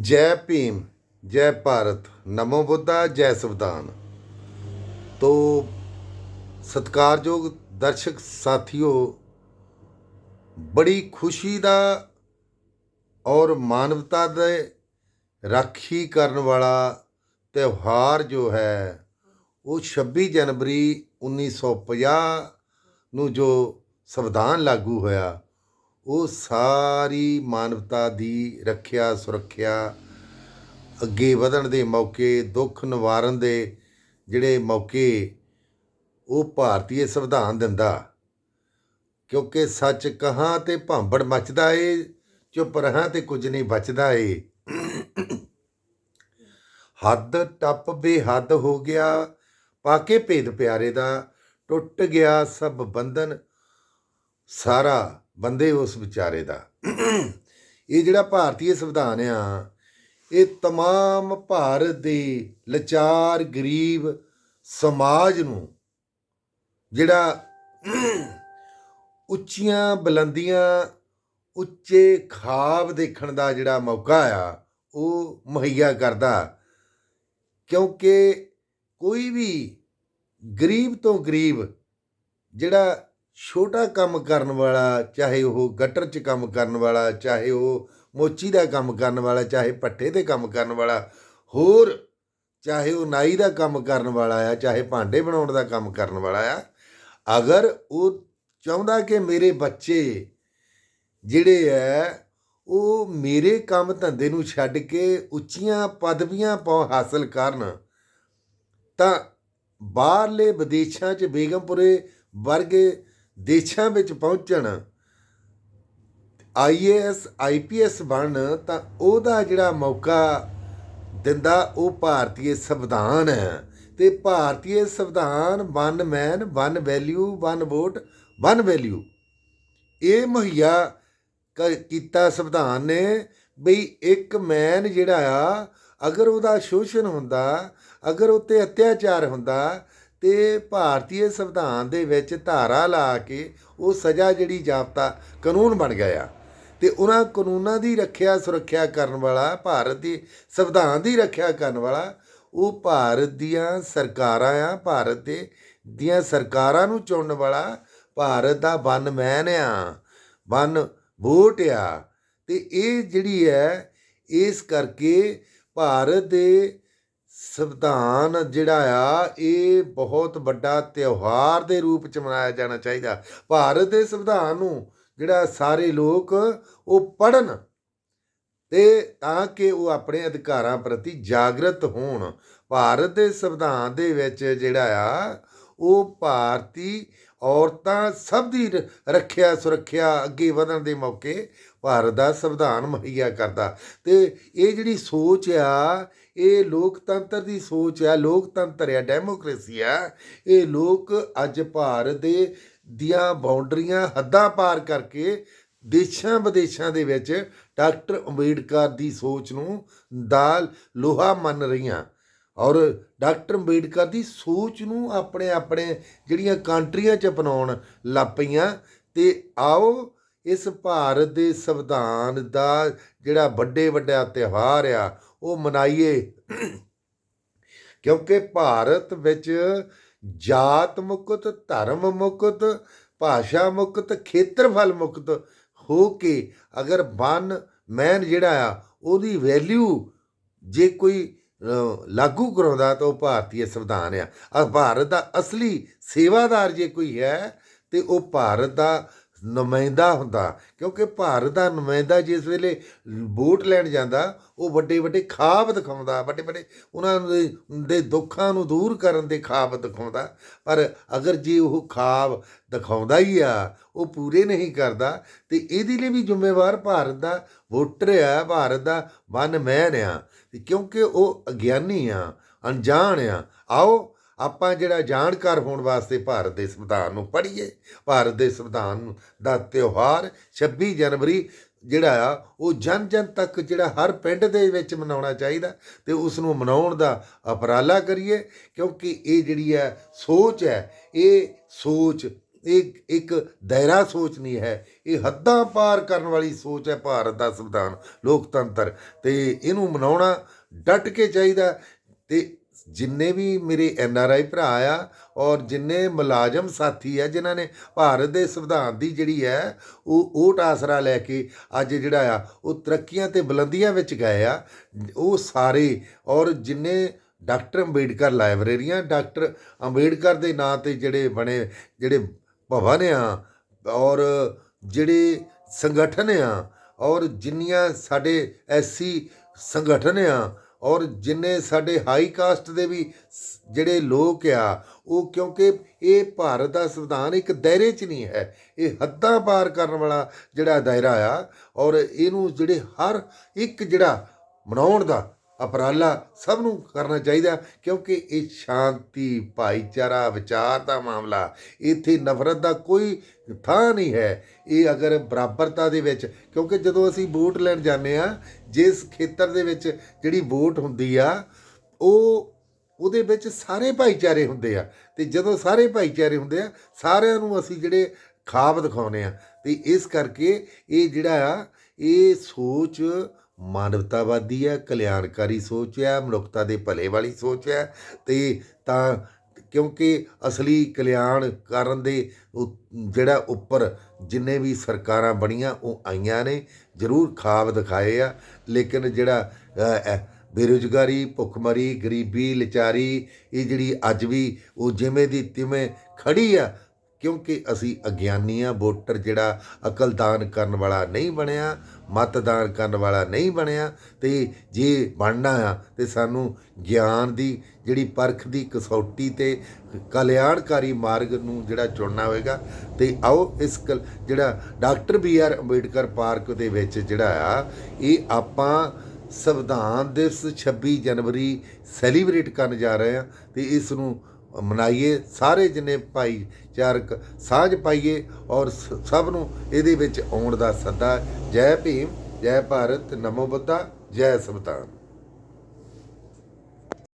ਜੈ ਭੀਮ, ਜੈ ਭਾਰਤ, ਨਮੋ ਬੁੱਧਾ, ਜੈ ਸੰਵਿਧਾਨ। ਤੋ ਸਤਿਕਾਰਯੋਗ ਦਰਸ਼ਕ ਸਾਥੀਓ, ਬੜੀ ਖੁਸ਼ੀ ਦਾ ਔਰ ਮਾਨਵਤਾ ਦੇ ਰਾਖੀ ਕਰਨ ਵਾਲਾ ਤਿਉਹਾਰ ਜੋ ਹੈ, ਉਹ 26 ਜਨਵਰੀ 1950 ਨੂੰ ਜੋ ਸੰਵਿਧਾਨ ਲਾਗੂ ਹੋਇਆ ਉਹ ਸਾਰੀ ਮਾਨਵਤਾ ਦੀ ਰੱਖਿਆ, ਸੁਰੱਖਿਆ, ਅੱਗੇ ਵਧਣ ਦੇ ਮੌਕੇ, ਦੁੱਖ ਨਿਵਾਰਨ ਦੇ ਜਿਹੜੇ ਮੌਕੇ ਉਹ ਭਾਰਤੀ ਸੰਵਿਧਾਨ ਦਿੰਦਾ। ਕਿਉਂਕਿ ਸੱਚ ਕਹਾਂ ਤੇ ਭਾਂਬੜ ਮੱਚਦਾ ਏ, ਚੁੱਪ ਰਹਾਂ ਤੇ ਕੁਝ ਨਹੀਂ ਬਚਦਾ ਏ। ਹੱਦ ਟੱਪ ਬੇਹੱਦ ਹੋ ਗਿਆ, ਪਾਕੇ ਭੇਦ ਪਿਆਰੇ ਦਾ, ਟੁੱਟ ਗਿਆ ਸਭ ਬੰਧਨ ਸਾਰਾ। ਬੰਦੇ ਉਸ ਵਿਚਾਰੇ ਦਾ ਇਹ ਜਿਹੜਾ ਭਾਰਤੀ ਸੰਵਿਧਾਨ ਆ ਇਹ तमाम ਭਾਰਤ ਦੇ ਲਾਚਾਰ ਗਰੀਬ ਸਮਾਜ ਨੂੰ ਜਿਹੜਾ ਉੱਚੀਆਂ ਬੁਲੰਦੀਆਂ ਉੱਚੇ ਖਾਬ ਦੇਖਣ ਦਾ ਜਿਹੜਾ ਮੌਕਾ ਆ ਉਹ ਮੁਹੱਈਆ ਕਰਦਾ ਕਿਉਂਕਿ ਕੋਈ ਵੀ ਗਰੀਬ ਤੋਂ ਗਰੀਬ ਜਿਹੜਾ ਛੋਟਾ ਕੰਮ ਕਰਨ ਵਾਲਾ, ਚਾਹੇ ਉਹ ਗਟਰ 'ਚ ਕੰਮ ਕਰਨ ਵਾਲਾ, ਚਾਹੇ ਉਹ ਮੋਚੀ ਦਾ ਕੰਮ ਕਰਨ ਵਾਲਾ, ਚਾਹੇ ਪੱਠੇ ਤੇ ਕੰਮ ਕਰਨ ਵਾਲਾ, ਹੋਰ ਚਾਹੇ ਉਹ ਨਾਈ ਦਾ ਕੰਮ ਕਰਨ ਵਾਲਾ ਆ, ਚਾਹੇ ਭਾਂਡੇ ਬਣਾਉਣ ਦਾ ਕੰਮ ਕਰਨ ਵਾਲਾ ਆ, ਅਗਰ ਉਹ ਚਾਹੁੰਦਾ ਕਿ ਮੇਰੇ ਬੱਚੇ ਜਿਹੜੇ ਐ ਉਹ ਮੇਰੇ ਕੰਮ ਧੰਦੇ ਨੂੰ ਛੱਡ ਕੇ ਉੱਚੀਆਂ ਪਦਵੀਆਂ ਪਾ ਹਾਸਲ ਕਰਨ, ਤਾਂ ਬਾਹਰਲੇ ਵਿਦੇਸ਼ਾਂ 'ਚ ਬੇਗਮਪੁਰੇ ਵਰਗੇ ਦੇਸ਼ਾਂ ਵਿੱਚ ਪਹੁੰਚਣ। ਆਈਏਐਸ ਆਈਪੀਐਸ ਬਣਨ ਤਾਂ ਉਹਦਾ ਜਿਹੜਾ ਮੌਕਾ ਦਿੰਦਾ ਉਹ ਭਾਰਤੀ ਸੰਵਿਧਾਨ ਹੈ। ਤੇ ਭਾਰਤੀ ਸੰਵਿਧਾਨ one man, one value, one vote, one value. ਇਹ ਮੁਹੱਈਆ ਕ- ਕੀਤਾ ਸੰਵਿਧਾਨ ਨੇ ਬਈ ਇੱਕ ਮੈਨ ਜਿਹੜਾ ਆ, ਅਗਰ ਉਹਦਾ ਸ਼ੋਸ਼ਣ ਹੁੰਦਾ, ਅਗਰ ਉੱਤੇ ਅਤਿਆਚਾਰ ਹੁੰਦਾ ਤੇ ਭਾਰਤੀ ਸੰਵਿਧਾਨ ਦੇ ਵਿੱਚ ਧਾਰਾ ਲਾ ਕੇ ਉਹ ਸਜ਼ਾ ਜਿਹੜੀ ਜਾਪਤਾ ਕਾਨੂੰਨ ਬਣ ਗਿਆ ਤੇ ਉਹਨਾਂ ਕਾਨੂੰਨਾਂ ਦੀ ਰੱਖਿਆ ਸੁਰੱਖਿਆ ਕਰਨ ਵਾਲਾ, ਭਾਰਤ ਦੀ ਸੰਵਿਧਾਨ ਦੀ ਰੱਖਿਆ ਕਰਨ ਵਾਲਾ, ਉਹ ਭਾਰਤ ਦੀਆਂ ਸਰਕਾਰਾਂ ਆ, ਭਾਰਤ ਦੇ ਦੀਆਂ ਸਰਕਾਰਾਂ ਨੂੰ ਚੁਣਨ ਵਾਲਾ ਭਾਰਤ ਦਾ ਵਨ ਮੈਨ ਆ, ਵਨ ਵੋਟ ਆ। ਤੇ ਇਹ ਜਿਹੜੀ ਹੈ, ਇਸ ਕਰਕੇ ਭਾਰਤ ਦੇ ਸੰਵਿਧਾਨ ਜਿਹੜਾ ਆ, ਇਹ ਬਹੁਤ ਵੱਡਾ ਤਿਉਹਾਰ ਦੇ ਰੂਪ ਚ ਮਨਾਇਆ ਜਾਣਾ ਚਾਹੀਦਾ। ਭਾਰਤ ਦੇ ਸੰਵਿਧਾਨ ਨੂੰ ਜਿਹੜਾ ਸਾਰੇ ਲੋਕ ਉਹ ਪੜਨ ਤੇ ਤਾਂ ਕਿ ਉਹ ਆਪਣੇ ਅਧਿਕਾਰਾਂ ਪ੍ਰਤੀ ਜਾਗਰਤ ਹੋਣ। ਭਾਰਤ ਦੇ ਸੰਵਿਧਾਨ ਦੇ ਵਿੱਚ ਜਿਹੜਾ ਆ, ਉਹ ਭਾਰਤੀ ਔਰਤਾਂ ਸਭ ਦੀ ਰੱਖਿਆ ਸੁਰੱਖਿਆ ਅੱਗੇ ਵਧਣ ਦੇ ਮੌਕੇ ਭਾਰਤ ਦਾ ਸੰਵਿਧਾਨ ਮੁਹੱਈਆ ਕਰਦਾ। ਤੇ ਇਹ ਜਿਹੜੀ ਸੋਚ ਆ ਇਹ ਲੋਕਤੰਤਰ ਦੀ ਸੋਚ ਆ, ਲੋਕਤੰਤਰ ਆ, ਡੈਮੋਕ੍ਰੇਸੀ ਆ। ਇਹ ਲੋਕ ਅੱਜ ਭਾਰਤ ਦੇ ਦੀਆਂ ਬਾਉਂਡਰੀਆਂ ਹੱਦਾਂ ਪਾਰ ਕਰਕੇ ਦੇਸ਼ਾਂ ਵਿਦੇਸ਼ਾਂ ਦੇ ਵਿੱਚ ਡਾਕਟਰ ਅੰਬੇਡਕਰ ਦੀ ਸੋਚ ਨੂੰ ਦਾ ਲੋਹਾ ਮੰਨ ਰਹੀਆਂ। ਔਰ ਡਾਕਟਰ ਅੰਬੇਡਕਰ ਦੀ ਸੋਚ ਨੂੰ ਆਪਣੇ ਆਪਣੇ ਜਿਹੜੀਆਂ ਕੰਟਰੀਆਂ 'ਚ ਅਪਣਾਉਣ ਲੱਗ ਪਈਆਂ। ਤੇ ਆਓ ਇਸ ਭਾਰਤ ਦੇ ਸੰਵਿਧਾਨ ਦਾ ਜਿਹੜਾ ਵੱਡੇ ਵੱਡਾ ਤਿਉਹਾਰ ਆ ਉਹ ਮਨਾਈਏ। ਕਿਉਂਕਿ ਭਾਰਤ ਵਿੱਚ ਜਾਤ ਮੁਕਤ, ਧਰਮ ਮੁਕਤ, ਭਾਸ਼ਾ ਮੁਕਤ, ਖੇਤਰਫਲ ਮੁਕਤ ਹੋ ਕੇ ਅਗਰ ਵਨ ਮੈਨ ਜਿਹੜਾ ਆ, ਉਹਦੀ ਵੈਲਿਊ ਜੇ ਕੋਈ ਲਾਗੂ ਕਰਾਉਂਦਾ ਤਾਂ ਉਹ ਭਾਰਤੀ ਸੰਵਿਧਾਨ ਆ। ਆ ਭਾਰਤ ਦਾ ਅਸਲੀ ਸੇਵਾਦਾਰ ਜੇ ਕੋਈ ਹੈ, ਤੇ ਉਹ ਭਾਰਤ ਦਾ ਨੁਮਾਇੰਦਾ ਹੁੰਦਾ, ਕਿਉਂਕਿ ਭਾਰਤ ਦਾ ਨੁਮਾਇੰਦਾ ਜਿਸ ਵੇਲੇ ਵੋਟ ਲੈਣ ਜਾਂਦਾ, ਉਹ ਵੱਡੇ ਵੱਡੇ ਖਾਬ ਦਿਖਾਉਂਦਾ, ਵੱਡੇ ਵੱਡੇ ਉਹਨਾਂ ਦੇ ਦੁੱਖਾਂ ਨੂੰ ਦੂਰ ਕਰਨ ਦੇ ਖਾਬ ਦਿਖਾਉਂਦਾ। ਪਰ ਅਗਰ ਜੇ ਉਹ ਖਾਬ ਦਿਖਾਉਂਦਾ ਹੀ ਆ, ਉਹ ਪੂਰੇ ਨਹੀਂ ਕਰਦਾ, ਤੇ ਇਹਦੇ ਲਈ ਵੀ ਜ਼ਿੰਮੇਵਾਰ ਭਾਰਤ ਦਾ ਵੋਟਰ ਆ, ਭਾਰਤ ਦਾ ਵਨ ਮੈਨ ਆ ਕਿਉਂਕਿ ਉਹ ਅਗਿਆਨੀ ਆ, ਅਣਜਾਣ ਆ। ਆਓ ਆਪਾਂ ਜਿਹੜਾ ਜਾਣਕਾਰ ਹੋਣ ਵਾਸਤੇ ਭਾਰਤ ਦੇ ਸੰਵਿਧਾਨ ਨੂੰ ਪੜ੍ਹੀਏ, ਭਾਰਤ ਦੇ ਸੰਵਿਧਾਨ ਦਾ ਤਿਉਹਾਰ 26 ਜਨਵਰੀ ਜਿਹੜਾ ਆ, ਉਹ ਜਨ ਜਨ ਤੱਕ ਜਿਹੜਾ ਹਰ ਪਿੰਡ ਦੇ ਵਿੱਚ ਮਨਾਉਣਾ ਚਾਹੀਦਾ ਤੇ ਉਸ ਨੂੰ ਮਨਾਉਣ ਦਾ ਉਪਰਾਲਾ ਕਰੀਏ, ਕਿਉਂਕਿ ਇਹ ਜਿਹੜੀ ਹੈ ਸੋਚ ਹੈ, ਇਹ ਸੋਚ, ਇਹ ਇੱਕ ਦਾਇਰਾ ਸੋਚ ਨਹੀਂ ਹੈ, ਇਹ ਹੱਦਾਂ ਪਾਰ ਕਰਨ ਵਾਲੀ ਸੋਚ ਹੈ ਭਾਰਤ ਦਾ ਸੰਵਿਧਾਨ, ਲੋਕਤੰਤਰ ਤੇ ਇਹਨੂੰ ਮਨਾਉਣਾ ਡਟ ਕੇ ਚਾਹੀਦਾ ਤੇ ਜਿੰਨੇ ਵੀ ਮੇਰੇ ਐਨ ਆਰ ਆਈ ਭਰਾ ਆ ਔਰ ਜਿੰਨੇ ਮੁਲਾਜ਼ਮ ਸਾਥੀ ਆ, ਜਿਨ੍ਹਾਂ ਨੇ ਭਾਰਤ ਦੇ ਸੰਵਿਧਾਨ ਦੀ ਜਿਹੜੀ ਹੈ, ਉਹ ਓਟ ਆਸਰਾ ਲੈ ਕੇ ਅੱਜ ਜਿਹੜਾ ਆ, ਉਹ ਤਰੱਕੀਆਂ ਤੇ ਬੁਲੰਦੀਆਂ ਵਿੱਚ ਗਏ ਆ। ਉਹ ਸਾਰੇ, ਔਰ ਜਿੰਨੇ ਡਾਕਟਰ ਅੰਬੇਡਕਰ ਲਾਇਬ੍ਰੇਰੀਆਂ, ਡਾਕਟਰ ਅੰਬੇਡਕਰ ਦੇ ਨਾਂ ਤੇ ਜਿਹੜੇ ਬਣੇ, ਜਿਹੜੇ ਭਵਨ ਆ, ਔਰ ਜਿਹੜੇ ਸੰਗਠਨ ਆ, ਔਰ ਜਿੰਨੀਆਂ ਸਾਡੇ ਐਸੀ ਸੰਗਠਨ ਆ ਔਰ ਜਿੰਨੇ ਸਾਡੇ ਹਾਈ ਕਾਸਟ ਦੇ ਵੀ ਸ- ਜਿਹੜੇ ਲੋਕ ਆ, ਉਹ ਕਿਉਂਕਿ ਇਹ ਭਾਰਤ ਦਾ ਸੰਵਿਧਾਨ ਇੱਕ ਦਾਇਰੇ 'ਚ ਨਹੀਂ ਹੈ, ਇਹ ਹੱਦਾਂ ਪਾਰ ਕਰਨ ਵਾਲਾ ਜਿਹੜਾ ਦਾਇਰਾ ਆ ਔਰ ਇਹਨੂੰ ਜਿਹੜੇ ਹਰ ਇੱਕ ਜਿਹੜਾ ਮਨਾਉਣ ਦਾ ਉਪਰਾਲਾ ਸਭ ਨੂੰ ਕਰਨਾ ਚਾਹੀਦਾ ਕਿਉਂਕਿ ਇਹ ਸ਼ਾਂਤੀ, ਭਾਈਚਾਰਾ, ਵਿਚਾਰ ਦਾ ਮਾਮਲਾ। ਇੱਥੇ ਨਫ਼ਰਤ ਦਾ ਕੋਈ ਥਾਂ ਨਹੀਂ ਹੈ। ਇਹ ਅਗਰ ਬਰਾਬਰਤਾ ਦੇ ਵਿੱਚ, ਕਿਉਂਕਿ ਜਦੋਂ ਅਸੀਂ ਵੋਟ ਲੈਣ ਜਾਂਦੇ ਆ ਜਿਸ ਖੇਤਰ ਦੇ ਵਿੱਚ ਜਿਹੜੀ ਵੋਟ ਹੁੰਦੀ ਆ, ਉਹ ਉਹਦੇ ਵਿੱਚ ਸਾਰੇ ਭਾਈਚਾਰੇ ਹੁੰਦੇ ਆ। ਤੇ ਜਦੋਂ ਸਾਰੇ ਭਾਈਚਾਰੇ ਹੁੰਦੇ ਆ, ਸਾਰਿਆਂ ਨੂੰ ਅਸੀਂ ਜਿਹੜੇ ਖਾਬ ਦਿਖਾਉਨੇ ਆ। ਤੇ ਇਸ ਕਰਕੇ ਇਹ ਜਿਹੜਾ ਆ, ਇਹ ਸੋਚ ਮਾਨਵਤਾਵਾਦੀ ਹੈ ਕਲਿਆਣਕਾਰੀ ਸੋਚ ਹੈ ਮਨੁੱਖਤਾ ਦੇ ਭਲੇ ਵਾਲੀ ਸੋਚ ਹੈ ਤੇ ਤਾਂ ਕਿਉਂਕਿ ਅਸਲੀ ਕਲਿਆਣ ਕਰਨ ਦੇ ਉ- ਜਿਹੜਾ ਉੱਪਰ ਜਿੰਨੇ ਵੀ ਸਰਕਾਰਾਂ ਬਣੀਆਂ ਉਹ ਆਈਆਂ ਨੇ ਜ਼ਰੂਰ ਖਾਬ ਦਿਖਾਏ ਆ। ਲੇਕਿਨ ਜਿਹੜਾ ਅ, ਬੇਰੁਜ਼ਗਾਰੀ ਭੁੱਖਮਰੀ ਗਰੀਬੀ ਲਚਾਰੀ ਇਹ ਜਿਹੜੀ ਅੱਜ ਵੀ ਉਹ ਜਿਵੇਂ ਦੀ ਤਿਵੇਂ ਖੜੀ ਆ ਕਿਉਂਕਿ ਅਸੀਂ ਅਗਿਆਨੀ ਆ, ਵੋਟਰ ਜਿਹੜਾ ਅਕਲਦਾਨ ਕਰਨ ਵਾਲਾ ਨਹੀਂ ਬਣਿਆ, ਮਤਦਾਨ ਕਰਨ ਵਾਲਾ ਨਹੀਂ ਬਣਿਆ, ਤੇ ਜੇ ਬਣਨਾ ਆ, ਤੇ ਸਾਨੂੰ ਗਿਆਨ ਦੀ ਜਿਹੜੀ ਪਰਖ ਦੀ ਕਸੌਟੀ ਤੇ ਕਲਿਆਣਕਾਰੀ ਮਾਰਗ ਨੂੰ ਜਿਹੜਾ ਚੁਣਨਾ ਹੋਵੇਗਾ ਤੇ ਆਓ ਇਸ ਕਲ- ਜਿਹੜਾ doctor B R Ambedkar park ਦੇ ਵਿੱਚ ਜਿਹੜਾ ਆ, ਇਹ ਆਪਾਂ ਸੰਵਿਧਾਨ ਦਿਵਸ 26 ਜਨਵਰੀ ਸੈਲੀਬ੍ਰੇਟ ਕਰਨ ਜਾ ਰਹੇ ਆ, ਤੇ ਇਸ ਨੂੰ ਮਨਾਈਏ, ਸਾਰੇ ਜਿੰਨੇ ਭਾਈਚਾਰਕ ਸਾਂਝ ਪਾਈਏ ਔਰ ਸ- ਸਭ ਨੂੰ ਇਹਦੇ ਵਿੱਚ ਆਉਣ ਦਾ ਸੱਦਾ ਜੈ ਭੀਮ, ਜੈ ਭਾਰਤ, ਨਮੋ ਬੁੱਧਾ, ਜੈ ਸੰਵਿਧਾਨ।